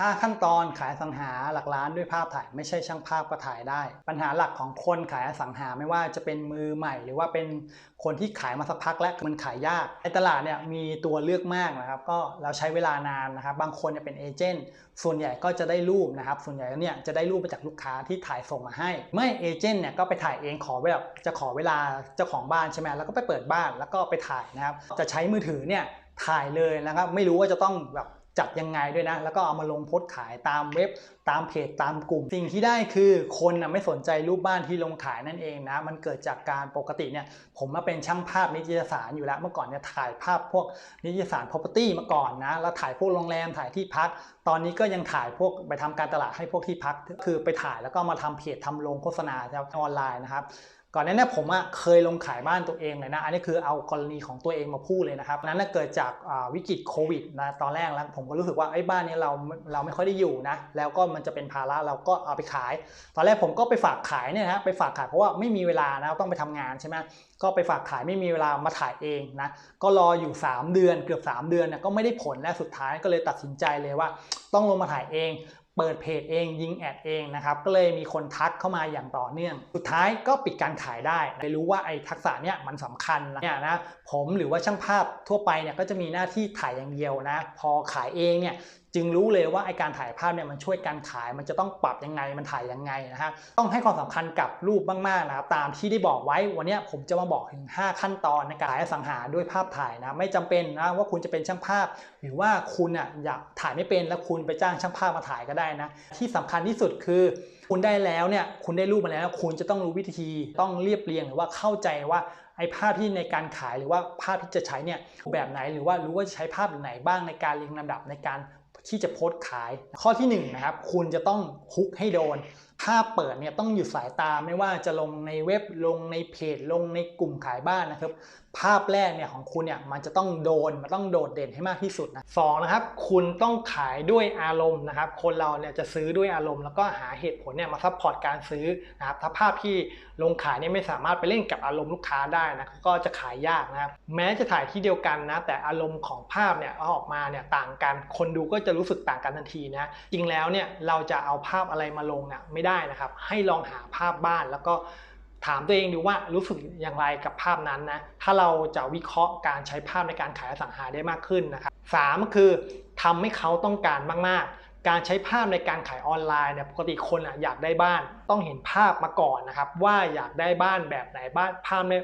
5 ขั้นตอนขายสังหาหลักล้านด้วยภาพถ่ายไม่ใช่ช่างภาพก็ถ่ายได้ ปัญหาหลักของคนขายอสังหาไม่ว่าจะเป็นมือใหม่ หรือว่าเป็นคนที่ขายมาสักพักแล้วมันขายยากในตลาดเนี่ยมีตัวเลือกมากนะครับก็เราใช้เวลานานนะครับบางคนเนี่ยเป็นเอเจนต์ส่วนใหญ่ก็จะได้รูปนะครับส่วนใหญ่เนี่ยจะได้รูปมาจากลูกค้าที่ถ่ายส่งมาให้ ไม่เอเจนต์เนี่ยก็ไปถ่ายเองขอแบบจะขอเวลาเจ้าของบ้านใช่ไหมแล้วก็ไปเปิดบ้านแล้วก็ไปถ่ายนะครับจะใช้มือถือเนี่ยถ่ายเลยนะครับไม่รู้ว่าจะต้องแบบ จัดยังไงด้วยนะ แล้วก็เอามาลงโพสต์ขายตามเว็บตามเพจตามกลุ่ม สิ่งที่ได้คือคนนะไม่สนใจรูปบ้านที่ลงขายนั่นเองนะ มันเกิดจากการปกติเนี่ยผมมาเป็นช่างภาพนิตยสารอยู่แล้ว เมื่อก่อนเนี่ยถ่ายภาพพวกนิตยสาร property มาก่อนนะ แล้วถ่ายพวกโรงแรมถ่ายที่พัก ตอนนี้ก็ยังถ่ายพวกไปทำการตลาดให้พวกที่พัก คือไปถ่ายแล้วก็มาทำเพจทำลงโฆษณาออนไลน์นะครับ ก่อนหน้านี้ผมอะเคยลงขายบ้านตัวเองเลยนะ อันนี้คือเอากรณีของตัวเองมาพูดเลยนะครับ นั้นเกิดจากวิกฤตโควิดนะตอนแรกแล้วผมก็รู้สึกว่าไอ้บ้านนี้เราเราไม่ค่อยได้อยู่นะ แล้วก็มันจะเป็นภาระเราก็เอาไปขาย ตอนแรกผมก็ไปฝากขายเนี่ยนะไปฝากขายเพราะว่าไม่มีเวลานะต้องไปทำงานใช่ไหมก็ไปฝากขายไม่มีเวลามาถ่ายเองนะ ก็รออยู่ 3 เดือนเกือบ 3 เดือนนะก็ไม่ได้ผลและสุดท้ายก็เลยตัดสินใจเลยว่า ต้องลงมาถ่ายเอง เปิดเพจเองยิงแอดเองนะครับก็เลยมีคนทักเข้ามาอย่างต่อเนื่อง สุดท้ายก็ปิดการขายได้เลยรู้ว่าไอ้ทักษะเนี่ยมันสำคัญนะเนี่ยนะผมหรือว่าช่างภาพทั่วไปเนี่ยก็จะมีหน้าที่ถ่ายอย่างเดียวนะพอขายเองเนี่ยจึงรู้เลยว่าไอการถ่ายภาพเนี่ยมันช่วยการขายมันจะต้องปรับยังไงมันถ่ายยังไงนะฮะต้องให้ความสำคัญกับรูปมากๆนะครับตามที่ได้บอกไว้วันนี้ผมจะมาบอกถึง 5 ขั้นตอนในการขายสังหาด้วยภาพถ่ายนะไม่จำเป็นนะว่าคุณจะเป็นช่างภาพ หรือว่าคุณอะอยากถ่ายไม่เป็นแล้วคุณไปจ้างช่างภาพมาถ่ายก็ได้นะที่สำคัญที่สุดคือ คุณได้แล้วเนี่ยคุณได้รูปมาแล้ว คุณจะต้องรู้วิธีต้องเรียบเรียงหรือว่าเข้าใจว่าไอ้ภาพที่ในการขายหรือว่าภาพที่จะใช้เนี่ยแบบไหนหรือว่ารู้ว่าจะใช้ภาพไหนบ้างในการเรียงลำดับในการ ที่จะโพสต์ขาย ข้อที่1นนะครับคุณจะต้องฮุกให้โดน ภาพเปิดเนี่ยต้องอยู่สายตาไม่ว่าจะลงในเว็บลงในเพจ ลงในกลุ่มขายบ้านนะครับ ภาพแรกเนี่ยของคุณเนี่ยมันจะต้องโดนมันต้องโดดเด่นให้มากที่สุดนะสองนะครับ คุณต้องขายด้วยอารมณ์นะครับ คนเราเนี่ยจะซื้อด้วยอารมณ์แล้วก็หาเหตุผลเนี่ยมาซัพพอร์ตการซื้อนะครับถ้าภาพที่ลงขายเนี่ยไม่สามารถไปเล่นกับอารมณ์ลูกค้าได้นะก็จะขายยากนะครับแม้จะถ่ายที่เดียวกันนะแต่อารมณ์ของภาพเนี่ยออกมาเนี่ยต่างกัน คนดูก็จะรู้สึกต่างกันทันทีนะจริงแล้วเนี่ยเราจะเอาภาพอะไรมาลงเนี่ยไม่ได้นะครับ ให้ลองหาภาพบ้านแล้วก็ถามตัวเองดูว่ารู้สึกอย่างไรกับภาพนั้นนะ ถ้าเราจะวิเคราะห์การใช้ภาพในการขายอสังหาได้มากขึ้นนะครับสามคือทำให้เขาต้องการมากๆ การใช้ภาพในการขายออนไลน์เนี่ยปกติคนออยากได้บ้านต้องเห็นภาพมาก่อนนะครับว่าอยากได้บ้านแบบไหนบ้านภาพใน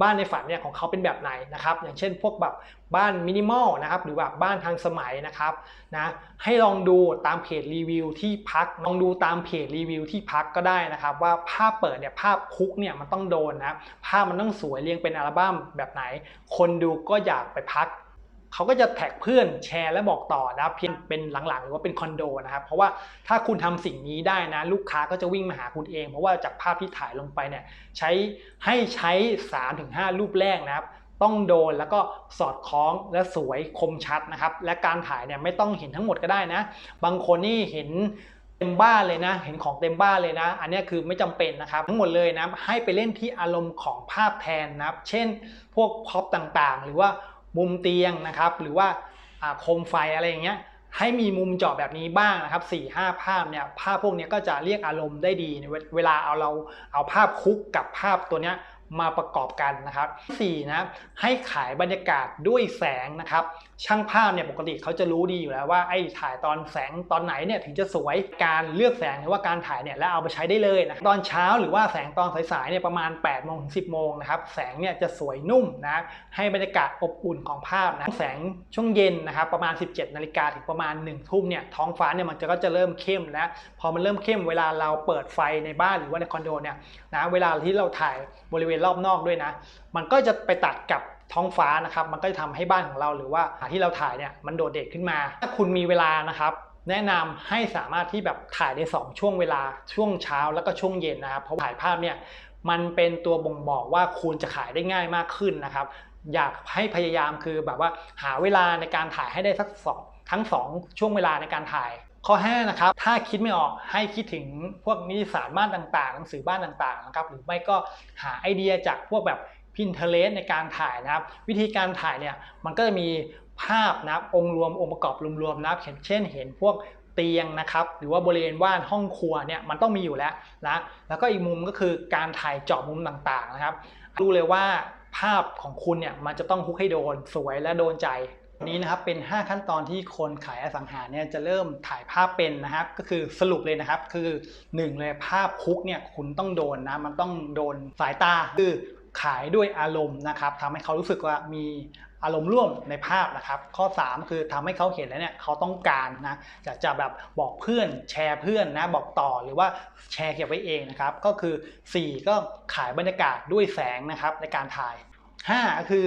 บ้านในฝันเนี่ยของเขาเป็นแบบไหนนะครับ อย่างเช่นพวกแบบบ้านมินิมอลนะครับหรือแบบบ้านทางสมัยนะครับนะให้ลองดูตามเพจรีวิวที่พักลองดูตามเพจรีวิวที่พักก็ได้นะครับ ว่าภาพเปิดเนี่ยภาพคุกเนี่ยมันต้องโดนนะภาพมันต้องสวยเรียงเป็นอัลบั้มแบบไหน คนดูก็อยากไปพัก เขาก็จะแท็กเพื่อนแชร์และบอกต่อนะเพียงเป็นหลังๆ หรือว่าเป็นคอนโดนะครับ เพราะว่าถ้าคุณทำสิ่งนี้ได้นะลูกค้าก็จะวิ่งมาหาคุณเอง เพราะว่าจากภาพที่ถ่ายลงไปเนี่ยใช้ให้ใช้ 3-5 รูปแรกนะครับต้องโดนแล้วก็สอดคล้องและสวยคมชัดนะครับ และการถ่ายเนี่ยไม่ต้องเห็นทั้งหมดก็ได้นะ บางคนนี่เห็นเต็มบ้านเลยนะ เห็นของเต็มบ้านเลยนะ อันนี้คือไม่จำเป็นนะครับ ทั้งหมดเลยนะให้ไปเล่นที่อารมณ์ของภาพแทนนะครับ เช่น พวกพ็อปต่างๆ หรือว่า มุมเตียงนะครับ หรือว่าโคมไฟอะไรอย่างเงี้ยให้มีมุมเจาะแบบนี้บ้างนะครับ4ี่ห้าภาพเนี่ยภาพพวกนี้ก็จะเรียกอารมณ์ได้ดี เวลาเอาเราเอาภาพคุกกับภาพตัวเนี้ย มาประกอบกันนะครับ4นะให้ขายบรรยากาศด้วยแสงนะครับ ช่างภาพเนี่ยปกติเขาจะรู้ดีอยู่แล้วว่าไอ้ถ่ายตอนแสงตอนไหนเนี่ยถึงจะสวยการเลือกแสงหรือว่าการถ่ายเนี่ยแล้วเอาไปใช้ได้เลยนะตอนเช้าหรือว่าแสงตอนสายๆเนี่ยประมาณ8ปดโมงถึงสิบโมงนะครับแสงเนี่ยจะสวยนุ่มนะให้บรรยากาศอบอุ่นของภาพนะแสงช่วงเย็นนะครับประมาณ 17นาฬิกาถึงประมาณ1นึ่ทุ่มเนี่ยท้องฟ้าเนี่ยมันจะก็จะเริ่มเข้มแล้วพอมันเริ่มเข้มเวลาเราเปิดไฟในบ้านหรือว่าในคอนโดเนี่ยนะเวลาที่เราถ่ายบริเวณรอบนอกด้วยนะ มันก็จะไปตัดกับท้องฟ้านะครับ มันก็จะทำให้บ้านของเราหรือว่าที่เราถ่ายเนี่ยมันโดดเด่นขึ้นมา ถ้าคุณมีเวลานะครับแนะนำให้สามารถที่แบบถ่ายใน 2 ช่วงเวลาช่วงเช้าแล้วก็ช่วงเย็นนะครับ เพราะถ่ายภาพเนี่ยมันเป็นตัวบ่งบอกว่าคุณจะขายได้ง่ายมากขึ้นนะครับ อยากให้พยายามคือแบบว่าหาเวลาในการถ่ายให้ได้สักสองทั้ง 2 ช่วงเวลาในการถ่าย ข้อ 5 นะครับ ถ้าคิดไม่ออกให้คิดถึงพวกนิตยสารบ้านต่างๆ หนังสือบ้านต่างๆ นะครับ หรือไม่ก็หาไอเดียจากพวกแบบ Pinterest ในการถ่ายนะครับ วิธีการถ่ายเนี่ยมันก็จะมีภาพนะครับองค์รวมองค์ประกอบรวมๆนะครับเช่นเห็นพวกเตียงนะครับ หรือว่าบริเวณว่านห้องครัวเนี่ยมันต้องมีอยู่แล้วนะแล้วก็อีกมุมก็คือการถ่ายเจาะมุมต่างๆนะครับรู้เลยว่าภาพของคุณเนี่ยมันจะต้องฮุกให้โดนสวยและโดนใจ นี้นะครับเป็น 5 ขั้นตอนที่คนขายอสังหาเนี่ยจะเริ่มถ่ายภาพเป็นนะครับ ก็คือสรุปเลยนะครับ คือ 1 เลยภาพคุกเนี่ยคุณต้องโดนนะมันต้องโดนสายตาคือขายด้วยอารมณ์นะครับทำให้เขารู้สึกว่ามีอารมณ์ร่วมในภาพนะครับ ข้อ 3 คือทำให้เขาเห็นแล้วเนี่ยเขาต้องการนะอยากจะแบบบอกเพื่อนแชร์เพื่อนนะบอกต่อหรือว่าแชร์เก็บไว้เองนะครับ ก็คือ 4 ก็ขายบรรยากาศด้วยแสงนะครับในการถ่าย 5 ก็คือ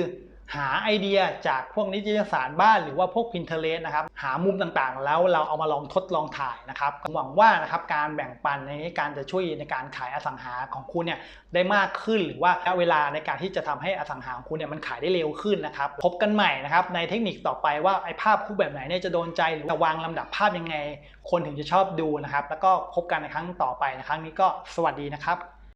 หาไอเดียจากพวกนิตยสารบ้านหรือว่าพวก Pinterest นะครับ หามุมต่างๆ แล้วเราเอามาลองทดลองถ่ายนะครับ หวังว่านะครับการแบ่งปันในการจะช่วยในการขายอสังหาของคุณเนี่ยได้มากขึ้น หรือว่าเวลาในการที่จะทำให้อสังหาของคุณเนี่ยมันขายได้เร็วขึ้นนะครับ พบกันใหม่นะครับในเทคนิคต่อไปว่าไอภาพคู่แบบไหนเนี่ยจะโดนใจหรือจะวางลำดับภาพยังไง คนถึงจะชอบดูนะครับ แล้วก็พบกันในครั้งต่อไปในครั้งนี้ก็สวัสดีนะครับ